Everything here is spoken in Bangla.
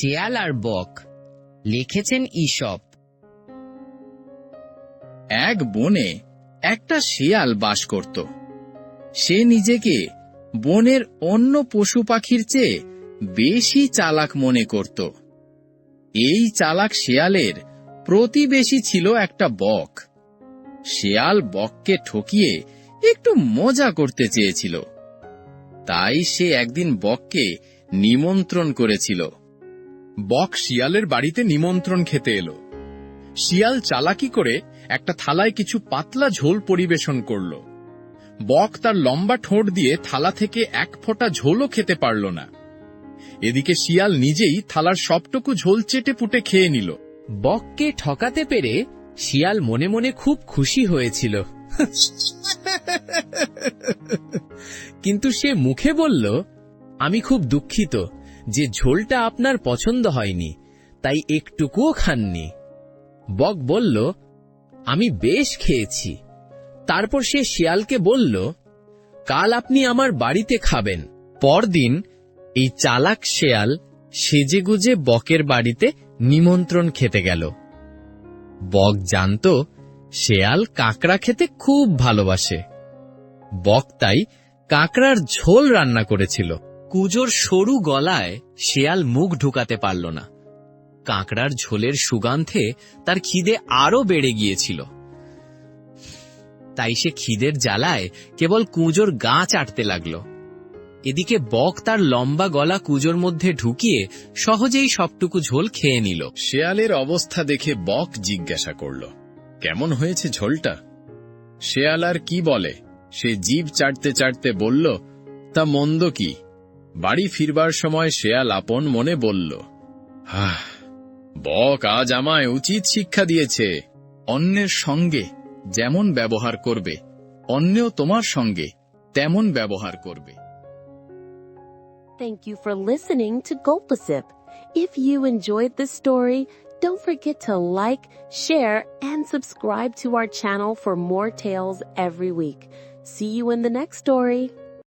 শেয়াল আর বক লিখেছেন ঈশপ এক বনে একটা শিয়াল বাস করত। সে নিজেকে বনের অন্য পশু পাখির চেয়ে বেশি চালাক মনে করত। এই চালাক শিয়ালের প্রতিবেশী ছিল একটা বক। শিয়াল বককে ঠকিয়ে একটু মজা করতে চেয়েছিল। তাই সে একদিন বককে নিমন্ত্রণ করেছিল। বক শিয়ালের বাড়িতে নিমন্ত্রণ খেতে এলো। শিয়াল চালাকি করে একটা থালায় কিছু পাতলা ঝোল পরিবেশন করল। বক তার লম্বা ঠোঁট দিয়ে থালা থেকে এক ফোঁটা ঝোলও খেতে পারল না। এদিকে শিয়াল নিজেই থালার সবটুকু ঝোল চেটে পুটে খেয়ে নিল। বককে ঠকাতে পেরে শিয়াল মনে মনে খুব খুশি হয়েছিল। কিন্তু সে মুখে বলল আমি খুব দুঃখিত। যে ঝোলটা আপনার পছন্দ হয়নি, তাই একটুকুও খাননি। বক বলল, আমি বেশ খেয়েছি। তারপর সে শিয়ালকে বলল, কাল আপনি আমার বাড়িতে খাবেন। পরদিন এই চালাক শেয়াল সেজেগুজে বকের বাড়িতে নিমন্ত্রণ খেতে গেল। বক জানত শেয়াল কাঁকড়া খেতে খুব ভালোবাসে। বক তাই কাঁকড়ার ঝোল রান্না করেছিল। কুজোর সরু গলায় শেয়াল মুখ ঢুকাতে পারল না। কাঁকড়ার ঝোলের সুগন্ধে তার খিদে আরও বেড়ে গিয়েছিল। তাই সে খিদের জ্বালায় কেবল কুঁজোর গা চাটতে লাগল। এদিকে বক তার লম্বা গলা কুজোর মধ্যে ঢুকিয়ে সহজেই সবটুকু ঝোল খেয়ে নিল। শেয়ালের অবস্থা দেখে বক জিজ্ঞাসা করল, কেমন হয়েছে ঝোলটা? শেয়াল আর কি বলে? সে জিভ চাটতে চাটতে বলল, তা মন্দ কি? বাড়ি ফিরবার সময় শেয়াল আপন মনে বলল হাহ বক আজ আমায় উচিত শিক্ষা দিয়েছে অন্যের সঙ্গে যেমন ব্যবহার করবে অন্যও তোমার সঙ্গে তেমন ব্যবহার করবে Thank you for listening to Gulpasip. If you enjoyed this story, don't forget to like, share, and subscribe to our channel for more tales every week. See you in the next story.